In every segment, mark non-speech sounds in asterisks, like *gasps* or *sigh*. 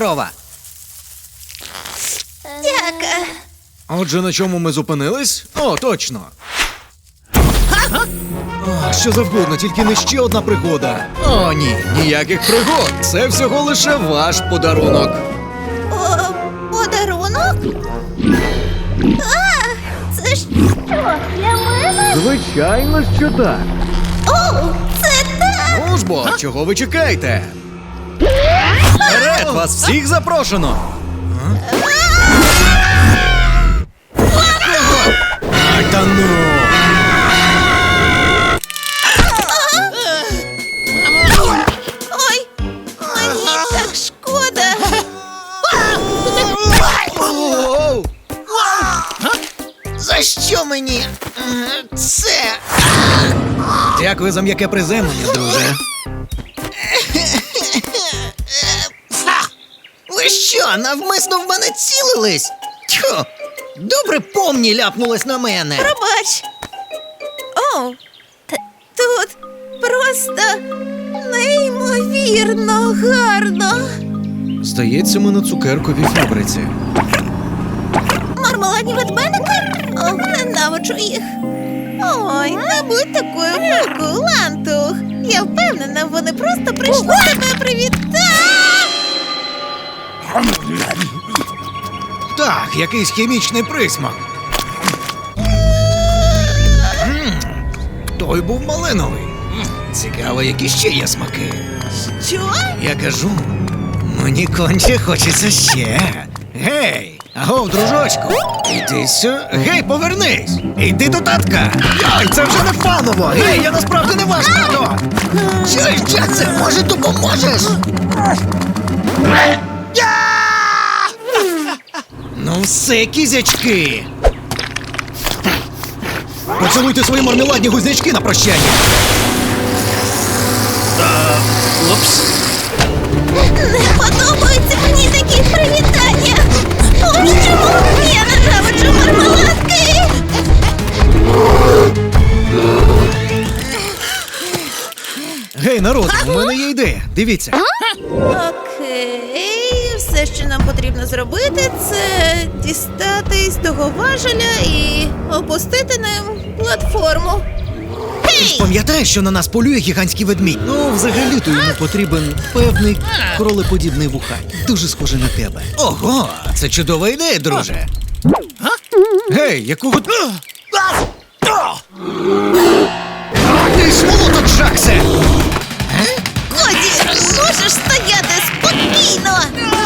здорова. Дяка. Отже, на чому ми зупинились? О, точно. О, що завгодно, тільки не ще одна пригода. О, ні, ніяких пригод. Це всього лише ваш подарунок. О, подарунок? А, це ж що, для мене? Звичайно, що так. О, це так! Ну ж бо, чого ви чекаєте? Вперед, вас всіх запрошено. Ай, та ну. Ой, мені так шкода. Оу! За що мені е, це? Дякую за м'яке приземлення, друже. Ви що, навмисно в мене цілились? Тьху, добре помні ляпнулись на мене. Пробач. О, т- тут просто неймовірно гарно. Здається, ми на цукерковій фабриці. Мармеладні ведмедики? О, ненавиджу їх. Ой, не будь такою великою, лантух. Я впевнена, вони просто прийшли тебе привітати. Так, якийсь хімічний присмак. М, Той був малиновий. Цікаво, які ще є смаки. Що? Я кажу, мені конче хочеться ще. Гей, агов, дружочку, іди сю. Гей, повернись! Іди до татка! Ой, це вже не фаново! Гей, я насправді не ваш тато! Чуєш, Джаксе, може допоможеш? Ну все, кізячки! Поцілуйте свої мармеладні гузнячки на прощання! Упс. Не подобаються мені такі привітання. Ось чому я ненавиджу мармеладки. Гей, народ, у мене є ідея. Дивіться. Окей, все, що нам потрібно зробити, це дістати з того важеля і опустити ним платформу. Гей! Пам'ятаєш, що на нас полює гігантський ведмідь? Ну, взагалі-то йому потрібен певний кролеподібний вухань. Дуже схожий на тебе. Ого, це чудова ідея, друже. Гей, якого. Ти сволото, Джаксе! Годі, можеш стояти спокійно.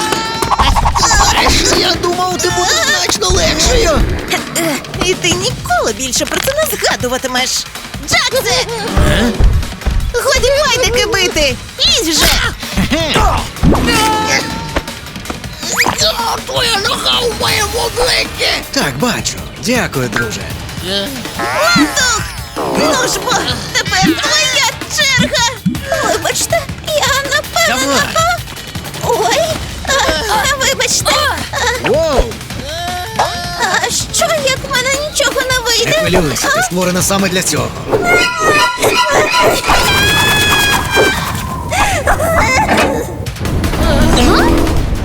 Значно легшою. Е, І ти ніколи більше про це не згадуватимеш. Джаксе! Годі байдики бити! Лізь вже! Твоя нога у моєму обличчі. Так, бачу. Дякую, друже. Тух! Ну ж бо, тепер твоя черга! Вибачте, я напевно. Давай. Ой! А, вибачте! Хвилюйся, ти створена саме для цього.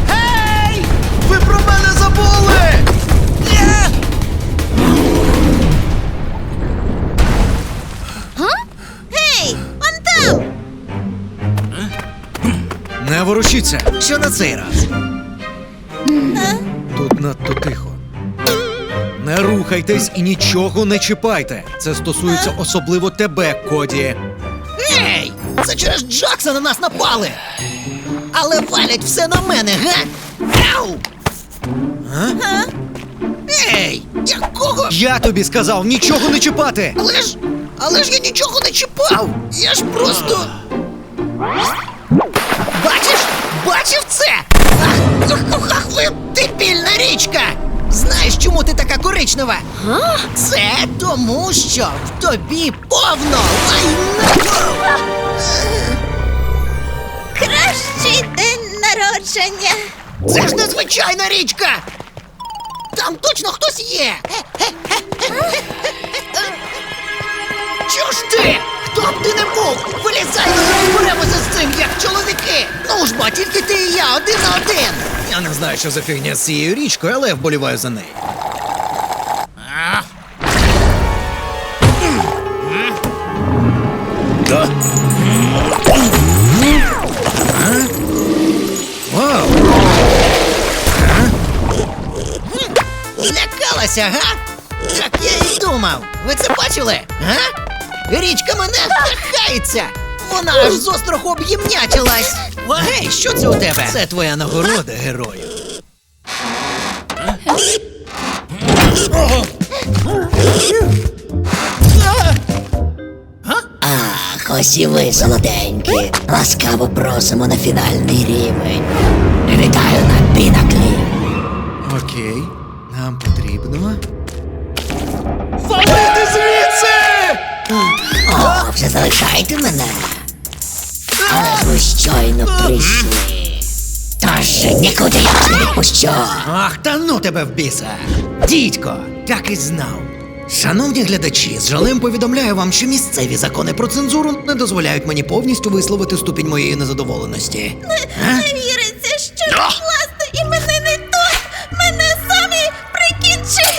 Гей! Ви про мене забули! Гей, он там! Не ворушіться! Що на цей раз? Не рухайтесь і нічого не чіпайте. Це стосується особливо тебе, Коді. Ей! Це через Джакса на нас напали! Але валять все на мене, га? Ау! А? Ей! Якого? Я тобі сказав нічого не чіпати! Але ж. Але ж я нічого не чіпав! Я ж просто. Ти така коричнева? Це тому, що в тобі повно лайна. Кращий день народження! Це ж незвичайна річка! Там точно хтось є! Чого ж ти? Хто б ти не був? Вилізай, ми розберемося з цим, як чоловіки! Ну ж бо, тільки ти і я, один на один! Я не знаю, що за фігня з цією річкою, але я вболіваю за неї. Лякалася, га? Так я і думав. Ви це бачили? Га? Річка мене нахається! Вона аж з остроху об'ємнячилась! Гей, що це у тебе? Це твоя нагорода, герою. Ось і ви, солоденькі. Ласкаво просимо на фінальний рівень. Вітаю на пінаклі. Окей, нам потрібно. Валити звідси! О, вже залишайте мене. Але ж ви щойно прийшли. Тож нікуди я вас не відпущу. Ах, та ну тебе в біса! Дідько, так і знав. Шановні глядачі, з жалем повідомляю вам, що місцеві закони про цензуру не дозволяють мені повністю висловити ступінь моєї незадоволеності. А? Не віриться, що власне іменини тут мене самі прикінчить.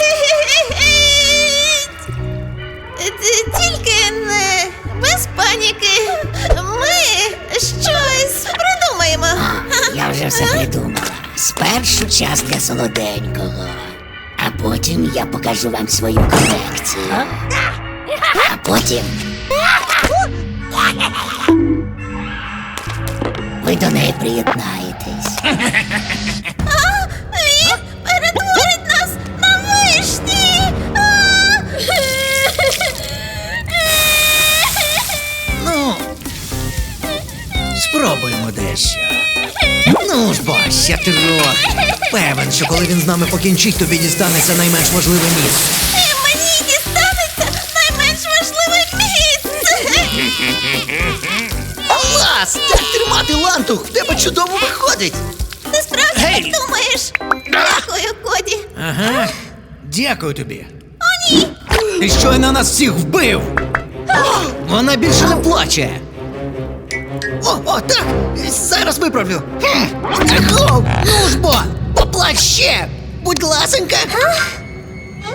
Т- Тільки не без паніки. Ми щось придумаємо. Я вже все придумала. Спершу час для солоденького. А я покажу вам свою колекцію. А потім. Ви до неї приєднаєтесь. Він перетворить нас на вишні. А! Ну, спробуємо дещо. Ну ж бо, ще трохи. Певен, що коли він з нами покінчить, тобі дістанеться найменш важливе місце. І мені дістанеться найменш важливе місце. Клас! Так тримати лантух! В тебе чудово виходить! Ти справді Гей! так думаєш? Дякую, Коді. Ага. Дякую тобі. О, ні! Ти щойно нас всіх вбив! Вона більше не плаче. О, о, так! Зараз виправлю. Хм. Агов! Ну ж бо! Поплач ще! Будь ласенька!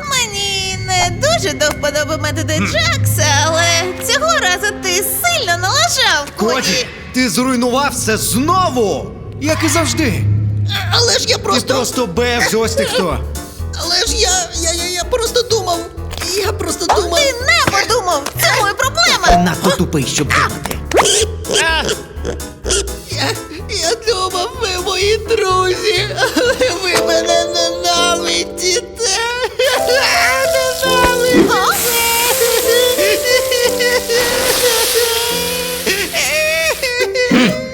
Мені не дуже до вподоби методи Джакса, але цього разу ти сильно налажав, Коді. Коді, ти зруйнував все знову! Як і завжди. Але ж я Ти просто. просто бевз, ось ти хто. Але ж я. я, я, я просто думав. Я просто думав. Ти не подумав, це моя проблема. Надто тупий, щоб думати. Я, я думав, ви мої друзі, але ви мене ненавидите. Ненавидите.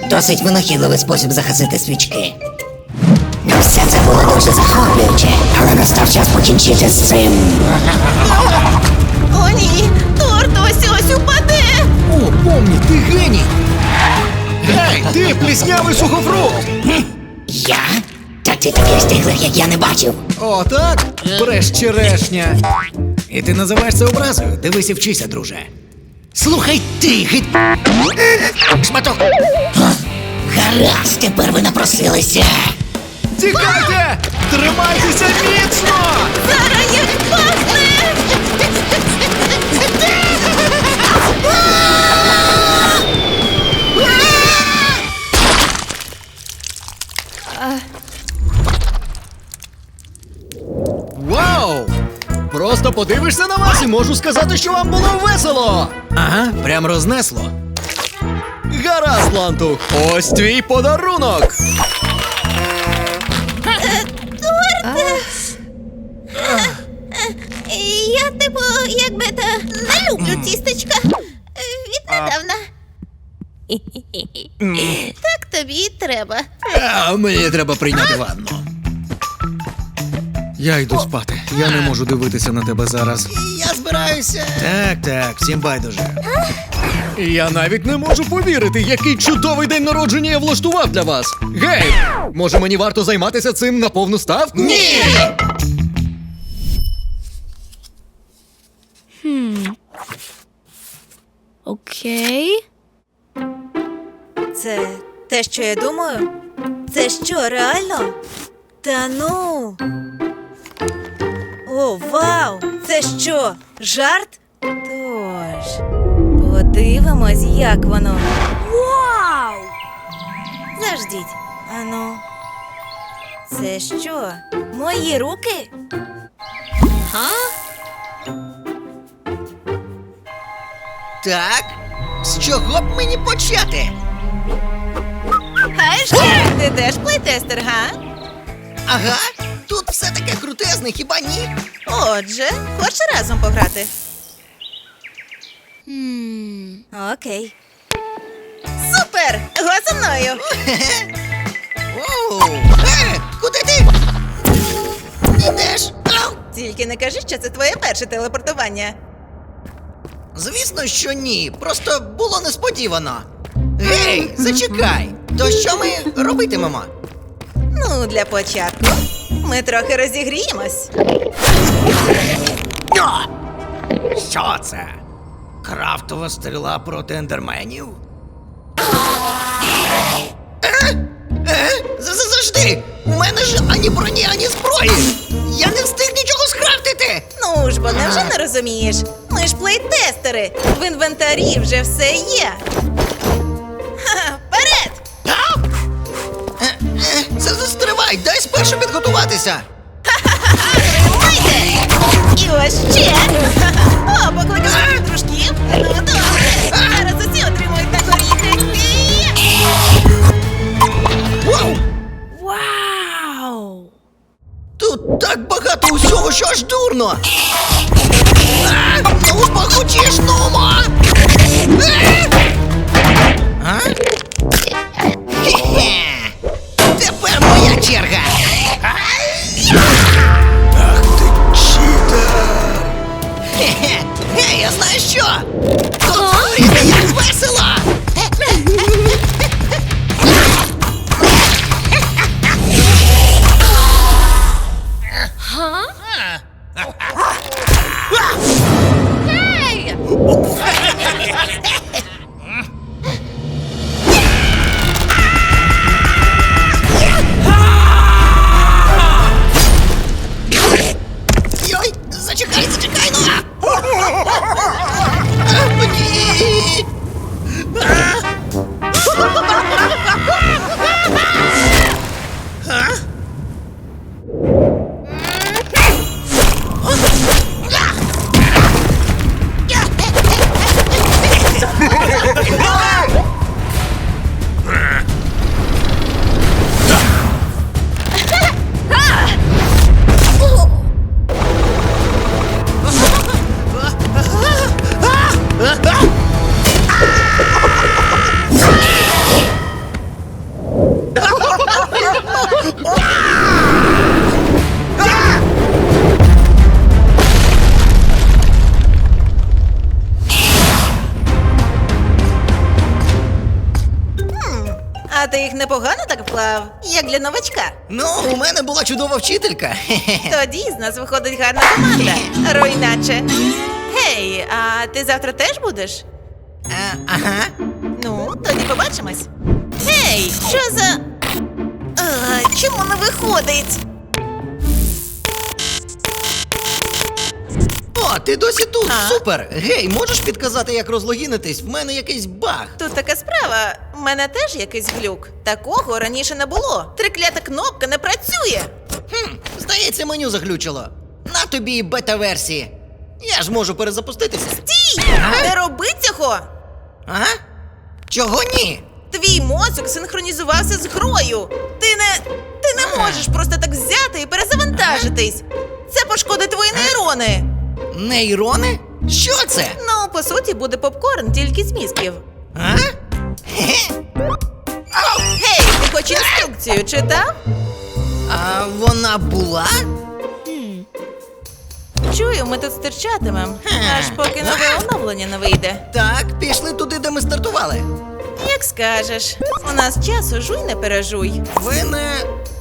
Досить винахідливий спосіб загасити свічки. Ну, все це було дуже захоплююче, але настав час покінчити з цим. О, ні, торт ось ось упаде. О, помні, ти геній! Гей, ти пліснявий сухофрукт! Я? Та ти таких стиглих, як я не бачив. О, так? Бреш черешня. І ти називаєш це образою? Дивись і вчися, друже. Слухай ти, гид... Шматок! Гаразд, тепер ви напросилися. Тікайте! Тримайтеся міцно! Зараз як пахне. Просто подивишся на вас і можу сказати, що вам було весело. Ага, прям рознесло. Гаразд, Лантух, ось твій подарунок. Я, типу, якби та не люблю тістечка. Віднедавна. Так тобі і треба. А мені треба прийняти ванну. Я йду спати. Я не можу дивитися на тебе зараз. Я збираюся. Так, так, всім байдуже. Я навіть не можу повірити, який чудовий день народження я влаштував для вас. Гей! Може мені варто займатися цим на повну ставку? Ні! Окей. Це те, що я думаю? Це що, реально? Та ну. О, вау! Це що? Жарт? Тож, подивимось, як воно. Вау! Заждіть, ану. Це що? Мої руки? Га? Так, з чого б мені почати? Хай ще! Ти теж плейтестер, га? Ага, тут все таке крутезне, хіба ні? Отже, хочеш разом пограти? Окей. Супер! Го за мною! *laughs* Оу, е, куди ти? Ідеш? Ау! Тільки не кажи, що це твоє перше телепортування. Звісно, що ні. Просто було несподівано. Гей, зачекай. То що ми робитимемо? Ну, для початку ми трохи розігріємось. О! Що це? Крафтова стріла проти ендерменів? Е? За- Завжди! У мене ж ані броні, ані зброї! Я не встиг нічого скрафтити! Ну ж бо невже не розумієш? Ми ж плейтестери. В інвентарі вже все є. Застривай, дай спершу підготуватися! Тримайте! І ось ще! О, покликав своїх дружків! Ну добре! Зараз усі отримують горіхи! Вау! Вау! Тут так багато усього, що аж дурно! А, ну похочеш, нумо! Е! А? Чудова *laughs* Тоді з нас виходить гарна команда. Руйначе. Гей, а ти завтра теж будеш? А, ага. Ну, тоді побачимось. Гей, що за. А, чому не виходить? О, ти досі тут, А? супер! Гей, можеш підказати, як розлогінитись? В мене якийсь баг. Тут така справа. У мене теж якийсь глюк. Такого раніше не було. Триклята кнопка не працює. Хм, здається, меню заглючило. На тобі і бета-версії. Я ж можу перезапуститися. Стій! Не роби цього! Ага? Чого ні? Твій мозок синхронізувався з грою. Ти не. Ти не можеш просто так взяти і перезавантажитись. Це пошкодить твої нейрони. Нейрони? Що це? Ну, по суті, буде попкорн тільки з мізків. А? Хе-хе. Гей, ти хоч інструкцію читав? А вона була? Чую, ми тут стирчатимем, аж поки нове оновлення не вийде. Так, пішли туди, де ми стартували. Як скажеш, у нас часу жуй не пережуй. Ви не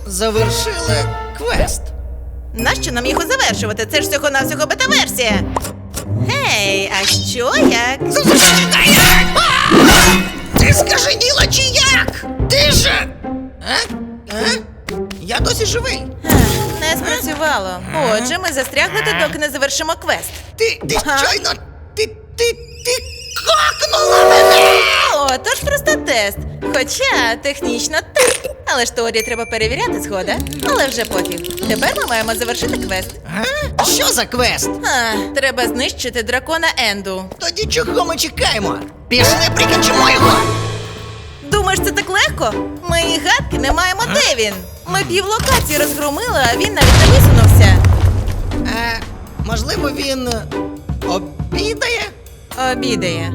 завершили квест. Нащо нам його завершувати? Це ж всього навсього бета-версія. Гей, а що як? Зачекай! Ти скаженіла чи як? Ти ж. А? А? Я досі живий. Не спрацювало. Отже, ми застрягли тут, доки не завершимо квест. Ти, ти Ага. щойно. Ти, ти, ти кокнула мене! О, тож просто тест. Хоча технічно так. Але ж теорії треба перевіряти, згода. Але вже пофіг. Тепер ми маємо завершити квест. А? Що за квест? А, треба знищити дракона Енду. Тоді чого ми чекаємо? Пішли прикінчимо його! Думаєш, це так легко? Ми і гадки не маємо, де він. Ми пів локації розгромили, а він навіть не висунувся. А, можливо, він е, обідає? Обідає.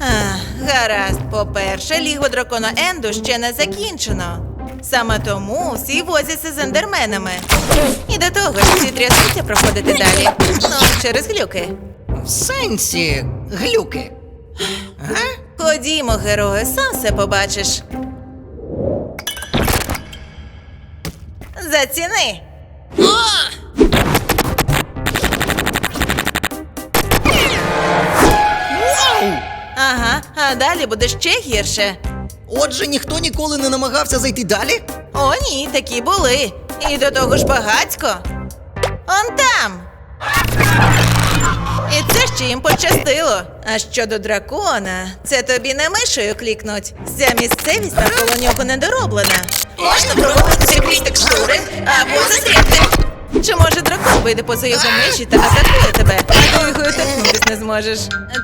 Ах, гаразд, по-перше, лігво дракона Енду ще не закінчено. Саме тому всі возяться з ендерменами. І до того ж всі трясуться проходити далі. Ну, через глюки. В сенсі глюки. А? Ходімо, герої, сам все побачиш. Заціни. Ага, а далі буде ще гірше. Отже, ніхто ніколи не намагався зайти далі? О, ні, такі були. І до того ж багацько. Он там. І це ще їм пощастило. А щодо дракона, це тобі не мишею клікнуть. Вся місцевість навколо нього недороблена. Можна проводити якісь текстури або застрягти. Чи може дракон вийде поза його межі та атакує тебе, а ти його торкнутись не зможеш.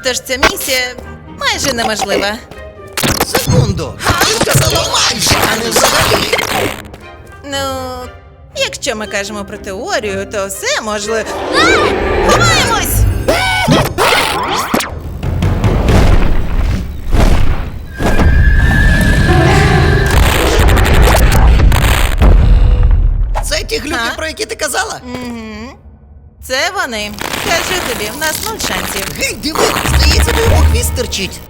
Тож ця місія майже неможлива. Секунду. Ти майже, а не взагалі. Ну, якщо ми кажемо про теорію, то все можливо. Це ті глюки, А? про які ти казала? Це вони. Кажу тобі, в нас нуль шансів. Гей, диви, здається, до його хвіст терчить.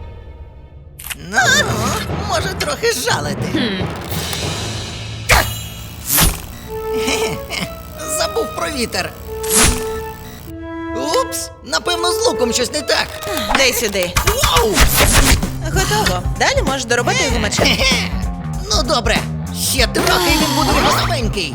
Ну, може трохи жалити. *laughs* Забув про вітер. Упс, напевно, з луком щось не так. Дай сюди. Вау! Готово. Далі можеш доробити його мечем. *laughs* Ну добре, ще трохи і він буде *gasps* готовенький.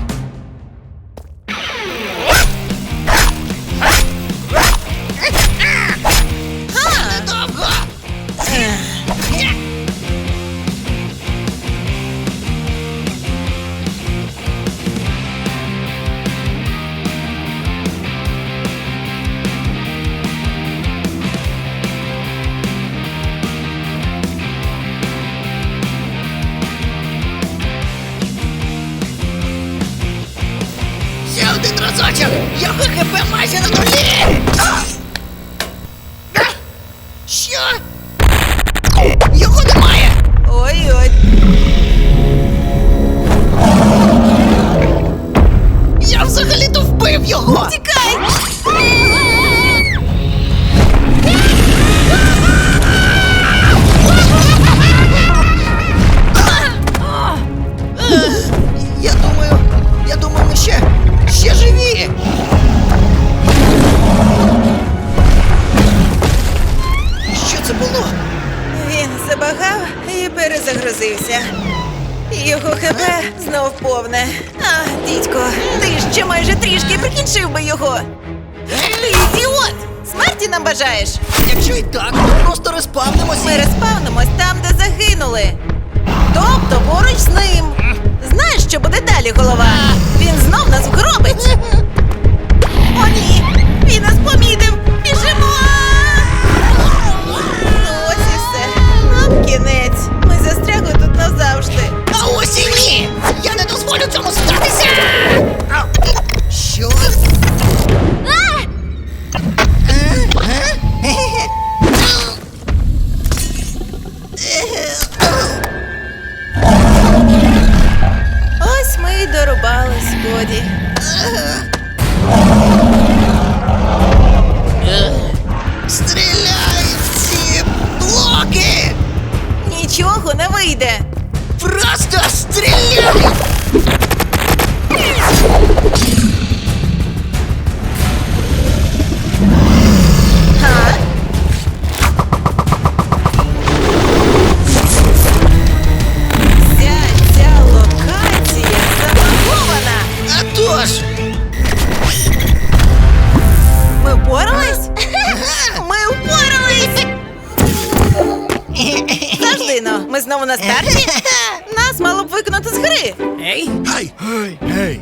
На старті? *laughs* Нас мало б виконати з гри. Ей, Гей! Гей! Гей!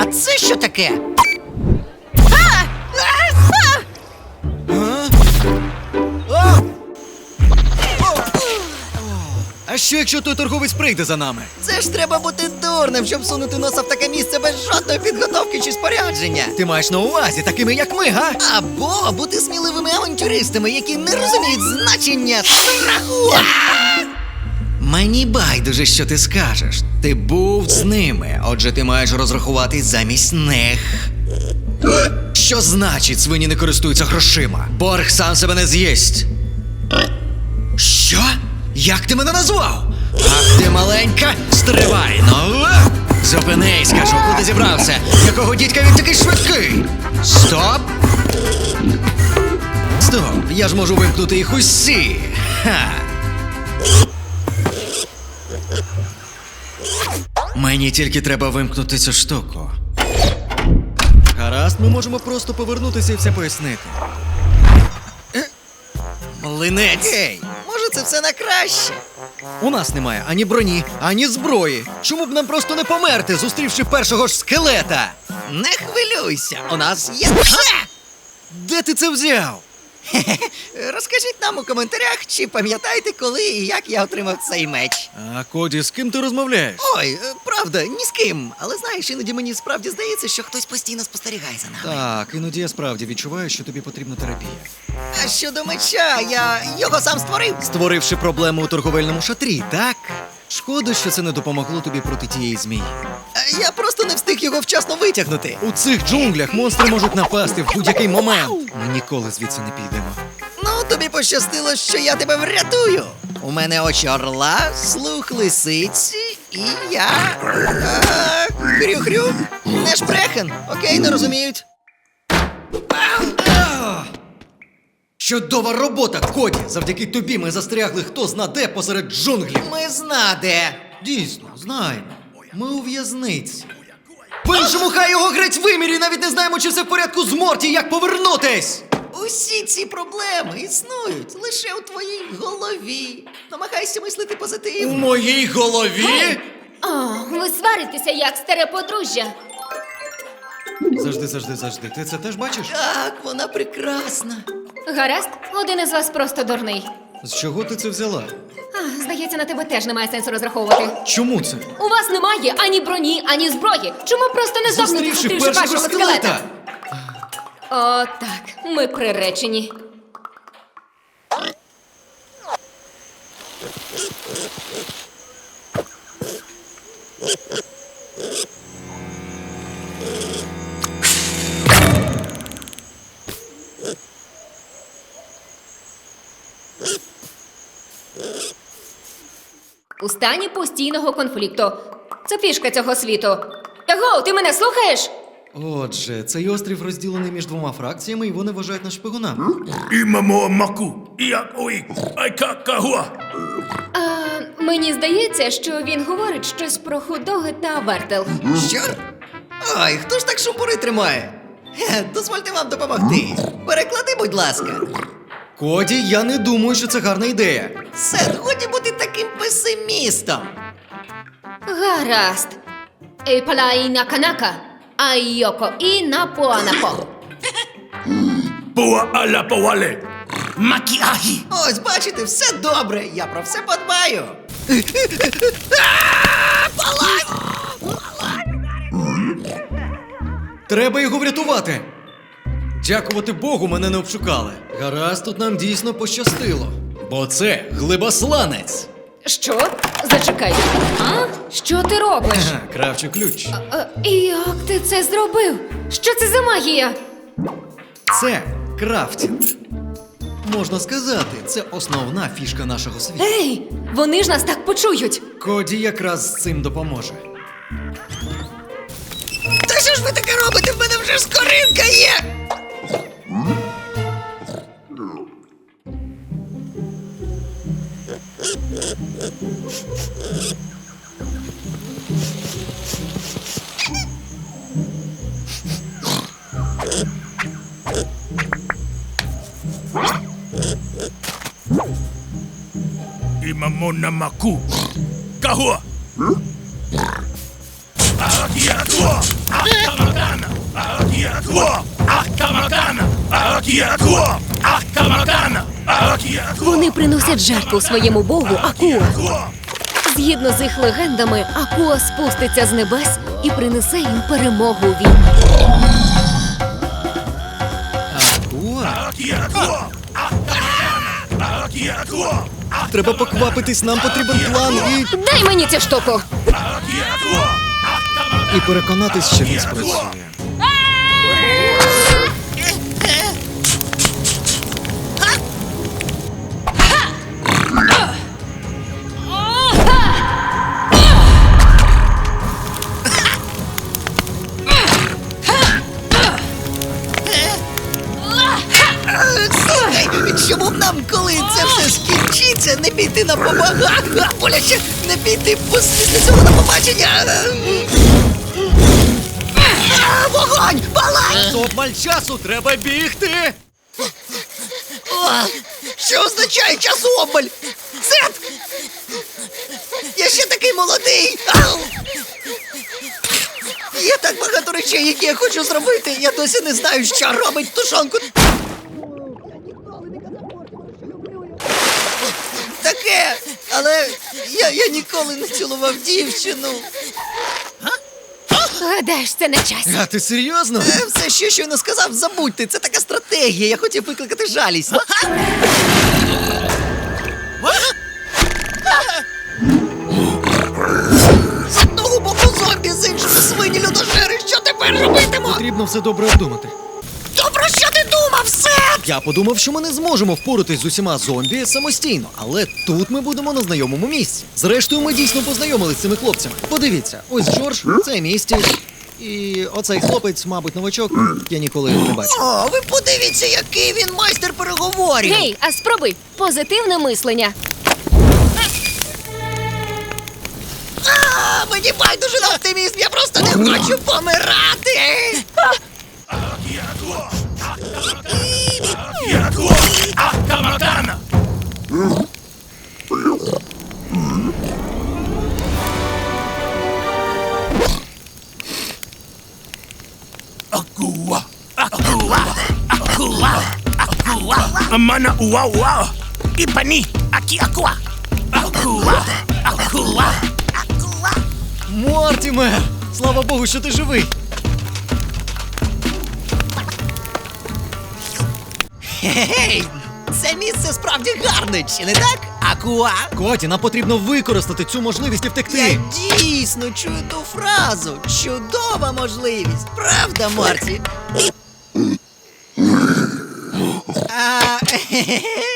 а це що таке? А що, якщо той торговець прийде за нами? Це ж треба бути дурним, щоб сунути носа в таке місце без жодної підготовки чи спорядження. Ти маєш на увазі такими, як ми, га? Або бути сміливими авантюристами, які не розуміють значення страху. Мені байдуже, що ти скажеш. Ти був з ними, отже, ти маєш розрахуватись замість них. Що значить, свині не користуються грошима? Борг сам себе не з'їсть. Що? Як ти мене назвав? Ах ти маленька, стривай, ну! Зупинись, кажу, куди зібрався? Якого дідька він такий швидкий? Стоп! Стоп, я ж можу вимкнути їх усі. Ха. Мені тільки треба вимкнути цю штуку. Гаразд, ми можемо просто повернутися і все пояснити. Е? Млинець! Може це все на краще. У нас немає ані броні, ані зброї. Чому б нам просто не померти, зустрівши першого ж скелета? Не хвилюйся, у нас є. Де ти це взяв? *laughs* Розкажіть нам у коментарях, чи пам'ятаєте, коли і як я отримав цей меч. А Коді, з ким ти розмовляєш? Ой, е, правда, ні з ким. Але знаєш, іноді мені справді здається, що хтось постійно спостерігає за нами. Так, іноді я справді відчуваю, що тобі потрібна терапія. А щодо меча, я його сам створив. Створивши проблему у торговельному шатрі, так? Шкода, що це не допомогло тобі проти тієї змії. Я просто не встиг його вчасно витягнути. У цих джунглях монстри можуть напасти в будь-який момент. Ми ніколи звідси не підемо. Ну, тобі пощастило, що я тебе врятую. У мене очі орла, слух лисиці, і я. Хрю-хрю. Не шпрехен. Окей, не розуміють. Чудова робота, Коді! Завдяки тобі ми застрягли хто зна де посеред джунглів. Ми знаде. Дійсно, знаємо. Ми у в'язниці. По-іншому хай його греть вимірі, навіть не знаємо, чи все в порядку з Морті, як повернутись. Усі ці проблеми існують лише у твоїй голові. Намагайся мислити У позитивно. моїй голові? О, ви сваритеся як старе подружжя. Завжди, завжди, завжди. Ти це теж бачиш? Так, вона прекрасна. Гаразд, один із вас просто дурний. З чого ти це взяла? А, здається, на тебе теж немає сенсу розраховувати. Чому це? У вас немає ані броні, ані зброї. Чому просто не Зустрівши першого вашого скелета. скелета? О, так, ми приречені. У стані постійного конфлікту. Це фішка цього світу. Таго, ти мене слухаєш? Отже, цей острів розділений між двома фракціями, і вони вважають нас шпигунами. Имамо маку, як ой, айка кагуа. А, мені здається, що він говорить щось про худоги та вертел. Що? Ой, хто ж так шумбури тримає? Хе, Дозвольте вам допомогти. Переклади, будь ласка. Коді, я не думаю, що це гарна ідея. Сет, годі бути песимістом. Гаразд. Ейпалай на канака, айоко і на поанапо. Пуа аля пауале. Макіахі. Ось, бачите, все добре. Я про все подбаю. Треба його врятувати. Дякувати Богу, мене не обшукали. Гаразд, тут нам дійсно пощастило. Бо це глибосланець. Що? Зачекай. А? Що ти робиш? Ага, Кравчий ключ. Е, Як ти це зробив? Що це за магія? Це крафтінг. Можна сказати, це основна фішка нашого світу. Ей, вони ж нас так почують. Коді якраз з цим допоможе. Та що ж ви таке робите? В мене вже скоринка є. Imamu namaku. Kahua. Aakia tua Akamakana. Aakia tua Akamakana. Aakia tua Akamakana. Вони приносять жертву своєму богу Акуа. Згідно з їх легендами, Акуа спуститься з небес і принесе їм перемогу у війні. Уа, Akiatua. Akamakana. Akiatua. треба поквапитись, нам потрібен план і. Дай мені цю штуку! І переконатись, що він спрацює. Не піти на побага? А, Боляче, не піти після цього на побачення. Вогонь! Палай! Обмаль часу, треба бігти! Що означає часу обмаль? Сет! Я ще такий молодий! Ау! Є так багато речей, які я хочу зробити. Я досі не знаю, що робить тушонку. Таке, але я, я ніколи не цілував дівчину. Гадаєш, це не час. А ти серйозно? Е, Все, що щойно сказав, забудьте. Це така стратегія. Я хотів викликати жалість. З одного боку зомбі, з іншого свині людожери. Що тепер робитиму? Потрібно все добре обдумати. Я подумав, що ми не зможемо впоратись з усіма зомбі самостійно, але тут ми будемо на знайомому місці. Зрештою, ми дійсно познайомились з цими хлопцями. Подивіться, ось Джордж, це місті. І оцей хлопець, мабуть, новачок, я ніколи його не бачив. О, ви подивіться, який він майстер переговорів. Гей, а спробуй позитивне мислення. А, мені байдуже на оптимізм, я просто не хочу помирати. Akua. Akua. Akua. Akua. Amana ua ua. Ipani. Aki akua. Akua. Akua. Akua. Мортімер! Слава Богу, що ти живий! Гей, це місце справді гарне, чи не так? Акуа? Коті, нам потрібно використати цю можливість і Я втекти. дійсно чую ту фразу. Чудова можливість. Правда, Морті? А, *laughs*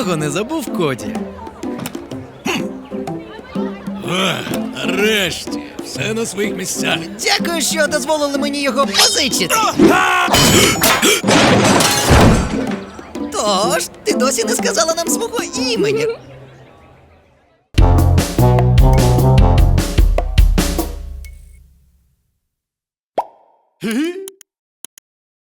нічого не забув, Коті. Нарешті, все на своїх місцях. Дякую, що дозволили мені його позичити. Тож, ти досі не сказала нам свого імені.